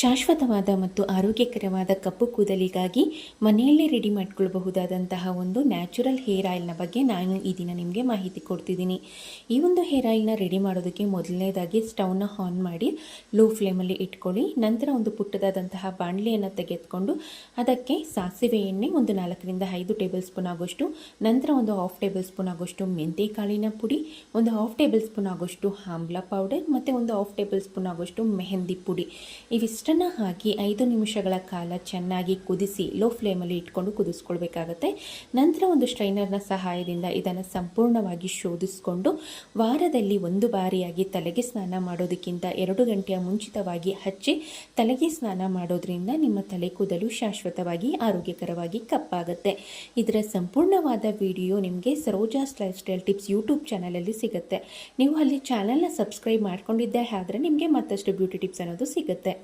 ಶಾಶ್ವತವಾದ ಮತ್ತು ಆರೋಗ್ಯಕರವಾದ ಕಪ್ಪು ಕೂದಲಿಗಾಗಿ ಮನೆಯಲ್ಲೇ ರೆಡಿ ಮಾಡ್ಕೊಳ್ಬಹುದಾದಂತಹ ಒಂದು ನ್ಯಾಚುರಲ್ ಹೇರ್ ಆಯಿಲ್ನ ಬಗ್ಗೆ ನಾನು ಈ ದಿನ ನಿಮಗೆ ಮಾಹಿತಿ ಕೊಡ್ತಿದ್ದೀನಿ. ಈ ಒಂದು ಹೇರ್ ಆಯಿಲ್ನ ರೆಡಿ ಮಾಡೋದಕ್ಕೆ ಮೊದಲನೇದಾಗಿ ಸ್ಟವ್ನ ಆನ್ ಮಾಡಿ ಲೋ ಫ್ಲೇಮಲ್ಲಿ ಇಟ್ಕೊಳ್ಳಿ, ನಂತರ ಒಂದು ಪುಟ್ಟದಾದಂತಹ ಬಾಣಲಿಯನ್ನು ತೆಗೆದುಕೊಂಡು ಅದಕ್ಕೆ ಸಾಸಿವೆ ಎಣ್ಣೆ ಒಂದು ನಾಲ್ಕರಿಂದ ಐದು ಟೇಬಲ್ ಸ್ಪೂನ್ ಆಗೋಷ್ಟು, ನಂತರ ಒಂದು ಹಾಫ್ ಟೇಬಲ್ ಸ್ಪೂನ್ ಆಗೋಷ್ಟು ಮೆಂತೆ ಕಾಳಿನ ಪುಡಿ, ಒಂದು ಹಾಫ್ ಟೇಬಲ್ ಸ್ಪೂನ್ ಆಗೋಷ್ಟು ಆಮ್ಲ ಪೌಡರ್ ಮತ್ತು ಒಂದು ಹಾಫ್ ಟೇಬಲ್ ಸ್ಪೂನ್ ಆಗೋಷ್ಟು ಮೆಹಂದಿ ಪುಡಿ. ಇವಿಷ್ಟನ್ನು ಹಾಕಿ ಐದು ನಿಮಿಷಗಳ ಕಾಲ ಚೆನ್ನಾಗಿ ಕುದಿಸಿ ಲೋ ಫ್ಲೇಮಲ್ಲಿ ಇಟ್ಕೊಂಡು ಕುದಿಸ್ಕೊಳ್ಬೇಕಾಗತ್ತೆ. ನಂತರ ಒಂದು ಸ್ಟ್ರೈನರ್ನ ಸಹಾಯದಿಂದ ಇದನ್ನು ಸಂಪೂರ್ಣವಾಗಿ ಶೋಧಿಸಿಕೊಂಡು ವಾರದಲ್ಲಿ ಒಂದು ಬಾರಿಯಾಗಿ ತಲೆಗೆ ಸ್ನಾನ ಮಾಡೋದಕ್ಕಿಂತ ಎರಡು ಗಂಟೆಯ ಮುಂಚಿತವಾಗಿ ಹಚ್ಚಿ ತಲೆಗೆ ಸ್ನಾನ ಮಾಡೋದ್ರಿಂದ ನಿಮ್ಮ ತಲೆ ಕೂದಲು ಶಾಶ್ವತವಾಗಿ ಆರೋಗ್ಯಕರವಾಗಿ ಕಪ್ಪಾಗುತ್ತೆ. ಇದರ ಸಂಪೂರ್ಣವಾದ ವಿಡಿಯೋ ನಿಮಗೆ Saroja's life style tips YouTube ಚಾನಲಲ್ಲಿ ಸಿಗುತ್ತೆ. ನೀವು ಅಲ್ಲಿ ಚಾನಲ್ನ ಸಬ್ಸ್ಕ್ರೈಬ್ ಮಾಡ್ಕೊಂಡಿದ್ದೆ ಆದರೆ ನಿಮಗೆ ಮತ್ತಷ್ಟು ಬ್ಯೂಟಿ ಟಿಪ್ಸ್ ಅನ್ನೋದು ಸಿಗುತ್ತೆ.